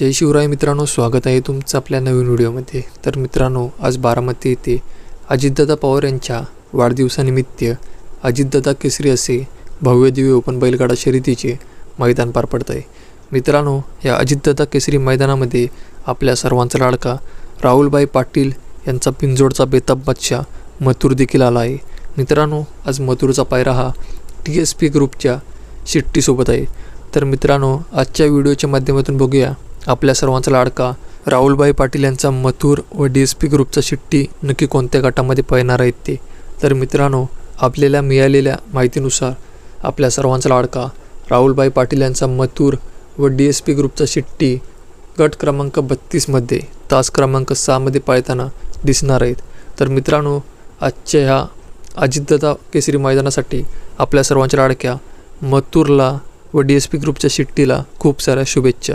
जय शिवराय मित्रांनो स्वागत आहे तुमचं आपल्या नवीन व्हिडिओमध्ये. तर मित्रांनो आज बारामती येथे अजितदादा पवार यांच्या वाढदिवसानिमित्त अजितदादा केसरी असे भव्य दिव्य ओपन बैलगाडा शर्यतीचे मैदान पार पडत आहे. मित्रांनो या अजितदादा केसरी मैदानामध्ये आपल्या सर्वांचा लाडका राहुलबाई पाटील यांचा पिंजोडचा बेताब बादशाह मथुर देखील आला आहे. मित्रांनो आज मथुरचा पायरा हा टी एस पी ग्रुपच्या शिट्टीसोबत आहे. तर मित्रांनो आजच्या व्हिडिओच्या माध्यमातून बघूया आपल्या सर्वांचा लाडका. राहुलभाई पाटील यांचा मथुर व डी एस पी ग्रुपचा शिट्टी नक्की कोणत्या गटामध्ये पळणार आहेत ते? तर मित्रांनो आपल्याला मिळालेल्या माहितीनुसार आपल्या सर्वांचा लाडका. राहुलभाई पाटील यांचा मथुर व डी एस पी ग्रुपचा शिट्टी गट क्रमांक बत्तीसमध्ये तास क्रमांक सहामध्ये पाळताना दिसणार आहेत. तर मित्रांनो आजच्या ह्या अजितदादा केसरी मैदानासाठी आपल्या सर्वांच्या लाडक्या मथुरला व डी एस पी ग्रुपच्या शिट्टीला खूप साऱ्या शुभेच्छा.